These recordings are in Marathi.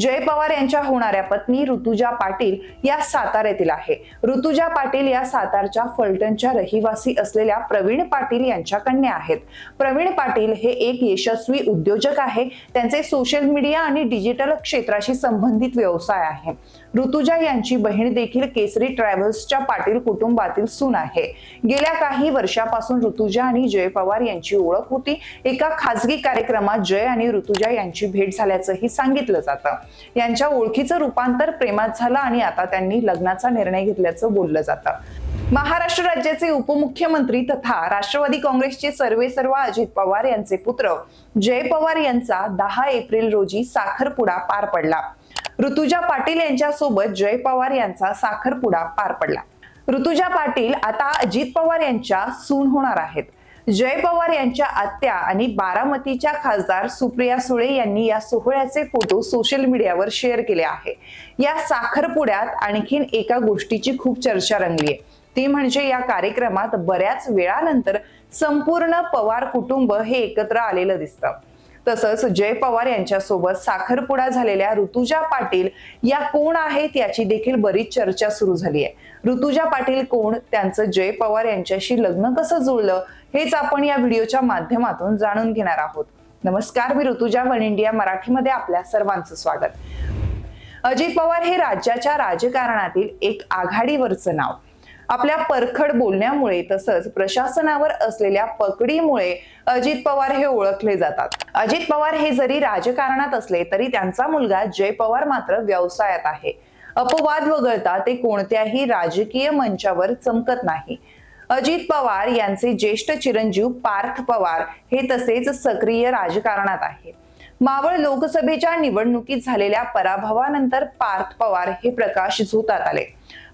जय पवार यांच्या होणाऱ्या पत्नी ऋतुजा पाटील या साताऱ्यातील आहे. ऋतुजा पाटील या सातारच्या फलटणच्या रहिवासी असलेल्या प्रवीण पाटील यांच्या कन्या आहेत. प्रवीण पाटील हे एक यशस्वी उद्योजक आहे. त्यांचे सोशल मीडिया आणि डिजिटल क्षेत्राशी संबंधित व्यवसाय आहे. ऋतुजा यांची बहीण देखील केसरी ट्रॅव्हल्सच्या पाटील कुटुंबातील सून आहे. गेल्या काही वर्षापासून ऋतुजा आणि जय पवार यांची ओळख होती. एका खासगी कार्यक्रमात जय आणि ऋतुजा यांची भेट झाल्याचंही सांगितलं जातं. यांच्या ओळखीचं रूपांतर प्रेमात झालं आणि आता त्यांनी लग्नाचा निर्णय घेतल्याचं बोललं जातं. महाराष्ट्र राज्याचे उपमुख्यमंत्री तथा राष्ट्रवादी काँग्रेसचे सर्वे सर्व अजित पवार यांचे पुत्र जय पवार यांचा दहा एप्रिल रोजी साखरपुडा पार पडला. ऋतुजा पाटील यांच्यासोबत जय पवार यांचा साखरपुडा पार पडला. ऋतुजा पाटील आता अजित पवार यांच्या सून होणार आहेत. जय पवार यांच्या आत्या आणि बारामतीच्या खासदार सुप्रिया सुळे यांनी या सोहळ्याचे फोटो सोशल मीडियावर शेअर केले आहे. या साखरपुड्यात आणखीन एका गोष्टीची खूप चर्चा रंगली आहे. ती म्हणजे या कार्यक्रमात बऱ्याच वेळानंतर संपूर्ण पवार कुटुंब हे एकत्र आलेलं दिसतं. तसंच जय पवार यांच्यासोबत साखरपुडा झालेल्या ऋतुजा पाटील या कोण आहेत याची देखील बरीच चर्चा सुरू झाली आहे. ऋतुजा पाटील कोण त्यांचं जय पवार यांच्याशी लग्न कसं जुळलं हेच आपण या व्हिडिओच्या माध्यमातून जाणून घेणार आहोत. नमस्कार मी ऋतुजा वन इंडिया मराठीमध्ये आपल्या सर्वांचं स्वागत. अजित पवार हे राज्याच्या राजकारणातील एक आघाडीवरचं नाव. आपल्या परखड बोलण्यामुळे तसंच प्रशासनावर असलेल्या पकडीमुळे अजित पवार हे ओळखले जातात. अजित पवार हे जरी राजकारणात असले तरी त्यांचा मुलगा जय पवार मात्र व्यवसायात आहे. अपवाद वगळता ते कोणत्याही राजकीय मंचावर चमकत नाही. अजित पवार यांचे ज्येष्ठ चिरंजीव पार्थ पवार हे तसेच सक्रिय राजकारणात आहे. मावळ लोकसभेच्या निवडणुकीत झालेल्या पराभवानंतर पार्थ पवार हे प्रकाश झोतात आले.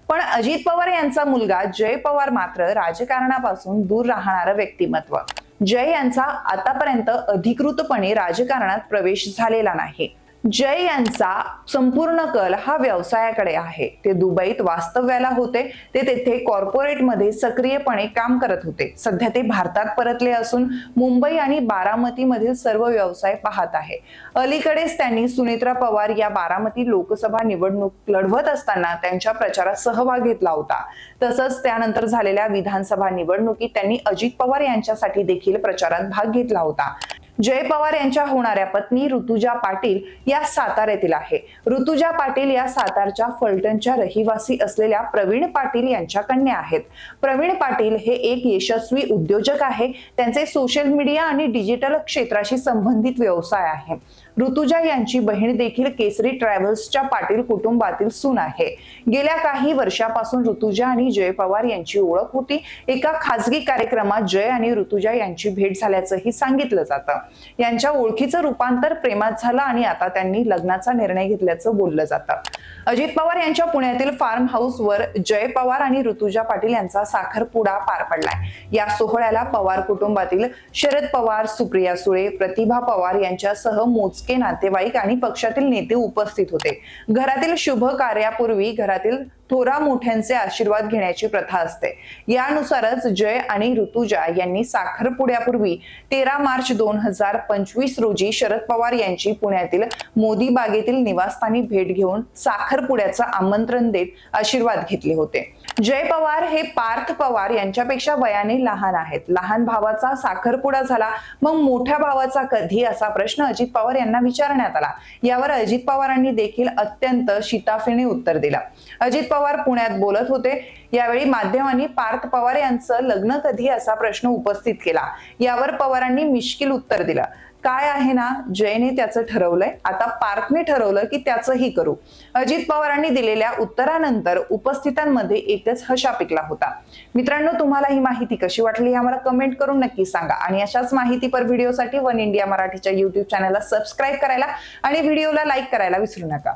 पण अजित पवार यांचा मुलगा जय पवार मात्र राजकारणापासून दूर राहणारं व्यक्तिमत्व. जय यांचा आतापर्यंत अधिकृतपणे राजकारणात प्रवेश झालेला नाही. जय यांचा संपूर्ण कल हा व्यवसायाकडे आहे. ते दुबईत वास्तव्याला होते. ते तेथे कॉर्पोरेटमध्ये सक्रियपणे काम करत होते. सध्या ते भारतात परतले असून मुंबई आणि बारामतीमधील सर्व व्यवसाय पाहत आहे. अलीकडेच त्यांनी सुनेत्रा पवार या बारामती लोकसभा निवडणूक लढवत असताना त्यांच्या प्रचारात सहभाग घेतला होता. तसंच त्यानंतर झालेल्या विधानसभा निवडणुकीत त्यांनी अजित पवार यांच्यासाठी देखील प्रचारात भाग घेतला होता. जय पवार यांच्या होणाऱ्या पत्नी ऋतुजा पाटील या साताऱ्यातील आहे. ऋतुजा पाटील या सातारच्या फलटणच्या रहिवासी असलेल्या प्रवीण पाटील यांच्या कन्या आहेत. प्रवीण पाटील हे एक यशस्वी उद्योजक आहे. त्यांचे सोशल मीडिया आणि डिजिटल क्षेत्राशी संबंधित व्यवसाय आहे. ऋतुजा यांची बहीण देखील केसरी ट्रॅव्हल्सच्या पाटील कुटुंबातील सून आहे. गेल्या काही वर्षापासून ऋतुजा आणि जय पवार यांची ओळख होती. एका खासगी कार्यक्रमात जय आणि ऋतुजा यांची भेट झाल्याचंही सांगितलं जातं. यांच्या ओळखीचं रूपांतर प्रेमात झालं आणि आता त्यांनी लग्नाचा निर्णय घेतल्याचं बोललं जातं. अजित पवार यांच्या पुण्यातील फार्म हाऊस वर जय पवार आणि ऋतुजा पाटील यांचा साखरपुडा पार पडलाय. या सोहळ्याला पवार कुटुंबातील शरद पवार सुप्रिया सुळे प्रतिभा पवार यांच्यासह मोजके नातेवाईक आणि पक्षातील नेते उपस्थित होते. घरातील शुभ कार्यापूर्वी घरातील थोरा मोठ्यांचे आशीर्वाद घेण्याची प्रथा असते. यानुसारच जय आणि ऋतुजा यांनी साखरपुड्यापूर्वी तेरा मार्च दोन हजार पंचवीस रोजी शरद पवार यांची पुण्यातील मोदी बागेतील निवासस्थानी भेट घेऊन साखरपुड्याचं आमंत्रण देत आशीर्वाद घेतले होते. जय पवार हे पार्थ पवार यांच्यापेक्षा वयाने लहान आहेत. लहान भावाचा साखरपुडा झाला मग मोठ्या भावाचा कधी असा प्रश्न अजित पवार यांना विचारण्यात आला. यावर अजित पवारांनी देखील अत्यंत शिताफीने उत्तर दिलं. अजित पवार पुण्यात बोलत होते. यावेळी माध्यमांनी पार्थ पवार यांचं लग्न कधी असा प्रश्न उपस्थित केला. यावर पवारांनी मिश्किल उत्तर दिलं. काय आहे ना? जयने त्याचं ठरवलंय. आता पार्थने ठरवलं की त्याचंही करू. अजित पवारांनी दिलेल्या उत्तरानंतर उपस्थितांमध्ये एकच हशा पिकला होता. मित्रांनो तुम्हाला ही माहिती कशी वाटली हे आम्हाला कमेंट करून नक्की सांगा. आणि अशाच माहितीपर व्हिडिओसाठी वन इंडिया मराठीच्या युट्यूब चॅनलला सबस्क्राईब करायला आणि व्हिडिओला लाईक करायला विसरू नका.